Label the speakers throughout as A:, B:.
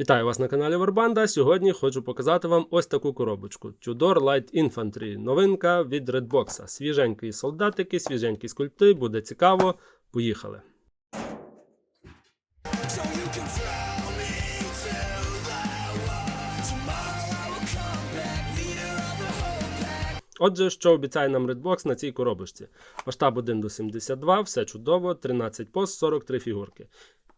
A: Вітаю вас на каналі Варбанда. Сьогодні хочу показати вам ось таку коробочку. Tudor Light Infantry. Новинка від Redbox. Свіженькі солдатики, свіженькі скульпти. Буде цікаво. Поїхали. Отже, що обіцяє нам Redbox на цій коробочці? Масштаб 1 до 72, все чудово, 13 пост, 43 фігурки.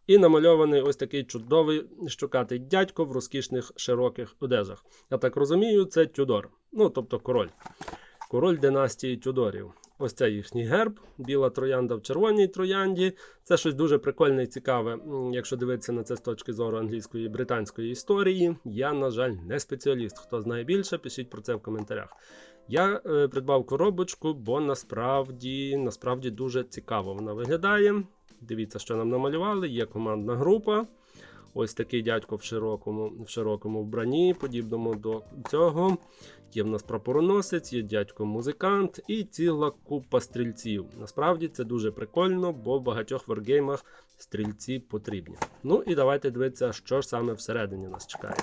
A: І намальований ось такий чудовий щокатий дядько в розкішних широких одежах. Я так розумію, це Тюдор. Ну, тобто король. Король династії Тюдорів. Ось це їхній герб, біла троянда в червоній троянді. Це щось дуже прикольне і цікаве, якщо дивитися на це з точки зору англійської і британської історії. Я, на жаль, не спеціаліст. Хто знає більше, пишіть про це в коментарях. Я е, придбав коробочку, бо насправді, насправді дуже цікаво вона виглядає. Дивіться, що нам намалювали. Є командна група. Ось такий дядько в широкому, в широкому вбранні, подібному до цього. Є в нас прапороносець, є дядько-музикант і ціла купа стрільців. Насправді це дуже прикольно, бо в багатьох варгеймах стрільці потрібні. Ну і давайте дивитися, що ж саме всередині нас чекає.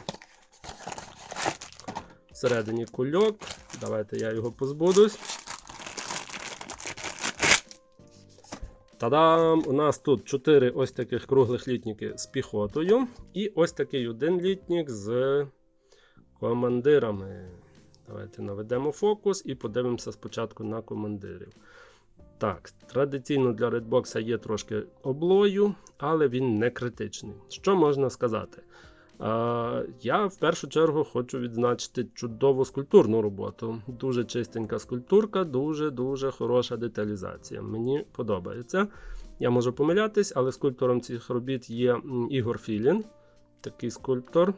A: Всередині кульок. Давайте я його позбудусь. Та-дам! У нас тут 4 ось таких круглих літніки з піхотою. І ось такий один літнік з командирами. Давайте наведемо фокус і подивимося спочатку на командирів. Так, традиційно для редбокса є трошки облою, але він не критичний. Що можна сказати? Е, я в першу чергу хочу відзначити чудову скульптурну роботу. Дуже чистенька скульптурка, дуже-дуже хороша деталізація. Мені подобається. Я можу помилятись, але скульптором цих робіт є Ігор Філін, такий скульптор.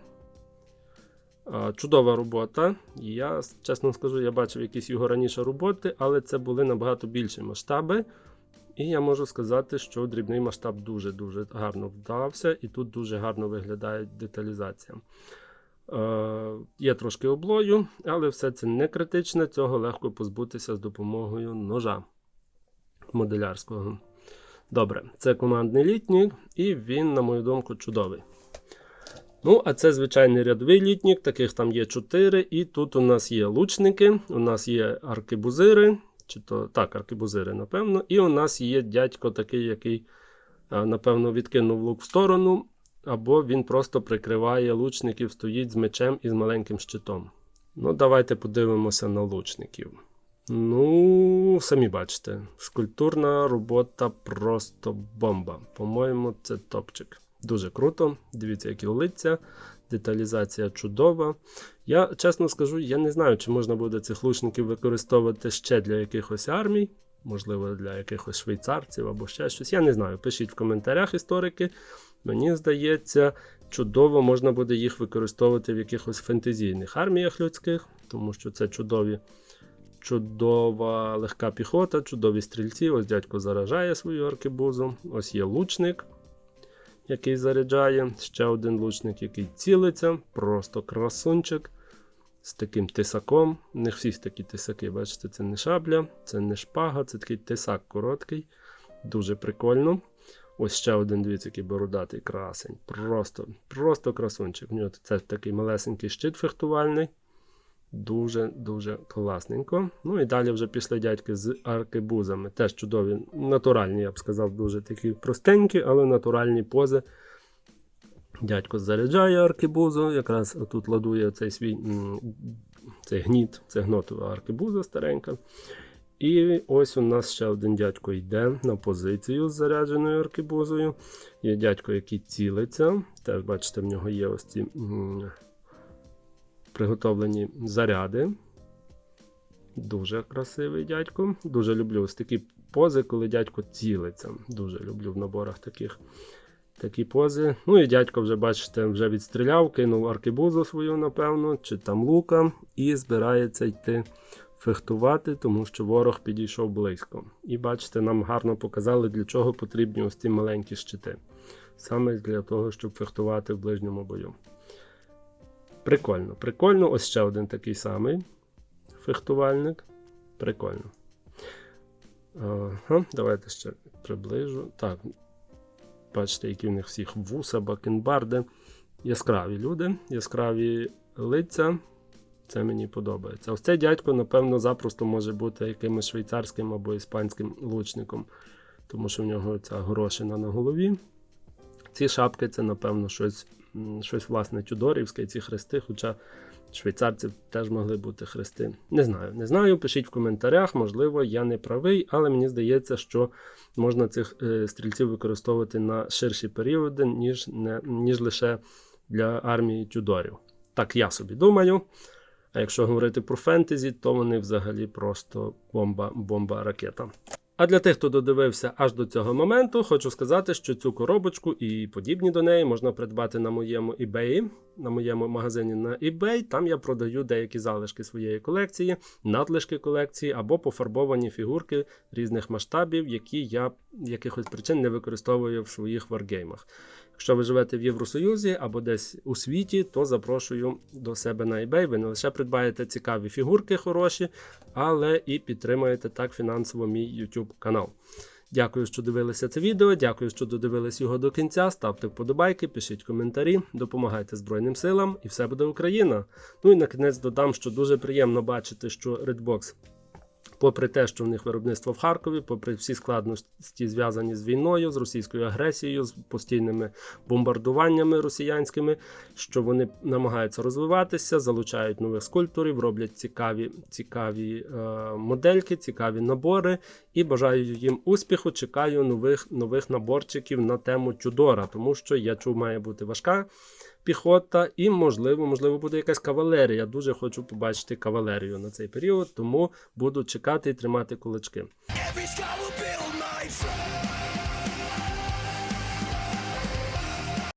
A: Е, Чудова робота. Я чесно скажу, я бачив якісь його раніше роботи, але це були набагато більші масштаби. І я можу сказати, що дрібний масштаб дуже-дуже гарно вдався, і тут дуже гарно виглядає деталізація. Е, є трошки облою, але все це не критичне, цього легко позбутися з допомогою ножа моделярського. Добре, це командний літнік, і він, на мою думку, чудовий. Ну, а це звичайний рядовий літнік, таких там є 4. І тут у нас є лучники, у нас є аркебузири, чи то так, аркебузири, напевно. І у нас є дядько такий, який, напевно, відкинув лук в сторону, або він просто прикриває лучників, стоїть з мечем і з маленьким щитом. Ну, давайте подивимося на лучників. Ну, самі бачите, скульптурна робота просто бомба. По-моєму, це топчик. Дуже круто. Дивіться, які лиця, деталізація чудова. Я чесно скажу, я не знаю, чи можна буде цих лучників використовувати ще для якихось армій, можливо, для якихось швейцарців або ще щось. Я не знаю. Пишіть в коментарях історики. Мені здається, чудово можна буде їх використовувати в якихось фентезійних арміях людських, тому що це чудові. Чудова легка піхота, чудові стрільці. Ось дядько заражає свою аркебузу. Ось є лучник, який заряджає. Ще один лучник, який цілиться. Просто красунчик з таким тисаком. Них всі такі тисаки, бачите, це не шабля, це не шпага, це такий тисак короткий. Дуже прикольно. Ось ще один, дивіться, який бородатий красень. Просто, просто красунчик. У нього це такий малесенький щит фехтувальний. Дуже-дуже класненько. Ну і далі вже пішли дядьки з аркебузами. Теж чудові, натуральні, я б сказав, дуже такі простенькі, але натуральні пози. Дядько заряджає аркебузу, якраз тут ладує цей свій цей гніт, це гнотова аркебуза старенька. І ось у нас ще один дядько йде на позицію з зарядженою аркебузою. Є дядько, який цілиться. Теж, бачите, в нього є ось ці приготовлені заряди. Дуже красивий дядько. Дуже люблю ось такі пози, коли дядько цілиться. Дуже люблю в наборах таких такі пози. Ну і дядько вже, бачите, вже відстріляв, кинув аркебузу свою, напевно, чи там лука, і збирається йти фехтувати, тому що ворог підійшов близько. І бачите, нам гарно показали, для чого потрібні ось ці маленькі щити. Саме для того, щоб фехтувати в ближньому бою. Прикольно, прикольно. Ось ще один такий самий фехтувальник. Прикольно. Ага, давайте ще приближу. Так, бачите, які в них всіх вуса, бакенбарди. яскраві люди, яскраві лиця. Це мені подобається. Ось цей дядько, напевно, запросто може бути якимось швейцарським або іспанським лучником, тому що в нього ця горошина на голові. Ці шапки це, напевно, щось, щось власне тюдорівське, ці хрести, хоча швейцарців теж могли бути хрести. Не знаю, не знаю. Пишіть в коментарях, можливо, я не правий, але мені здається, що можна цих е, стрільців використовувати на ширші періоди, ніж, не, ніж лише для армії тюдорів. Так я собі думаю. А якщо говорити про фентезі, то вони взагалі просто бомба, бомба ракета. А для тих, хто додивився аж до цього моменту, хочу сказати, що цю коробочку і подібні до неї можна придбати на моєму eBay, на моєму магазині на eBay. Там я продаю деякі залишки своєї колекції, надлишки колекції або пофарбовані фігурки різних масштабів, які я якихось причин не використовую в своїх варгеймах. Якщо ви живете в Євросоюзі або десь у світі, то запрошую до себе на eBay. Ви не лише придбаєте цікаві фігурки хороші, але і підтримаєте так фінансово мій YouTube канал. Дякую, що дивилися це відео. Дякую, що додивились його до кінця. Ставте вподобайки, пишіть коментарі, допомагайте Збройним силам, і все буде Україна. Ну і на кінець додам, що дуже приємно бачити, що Redbox Попри те, що в них виробництво в Харкові, попри всі складності зв'язані з війною, з російською агресією, з постійними бомбардуваннями росіянськими, що вони намагаються розвиватися, залучають нових скульпторів, роблять цікаві, цікаві е, модельки, цікаві набори. І бажаю їм успіху. Чекаю нових нових наборчиків на тему Тюдора, тому що я чув, має бути важка піхота, і, можливо, можливо, буде якась кавалерія. Дуже хочу побачити кавалерію на цей період, тому буду чекати і тримати кулачки.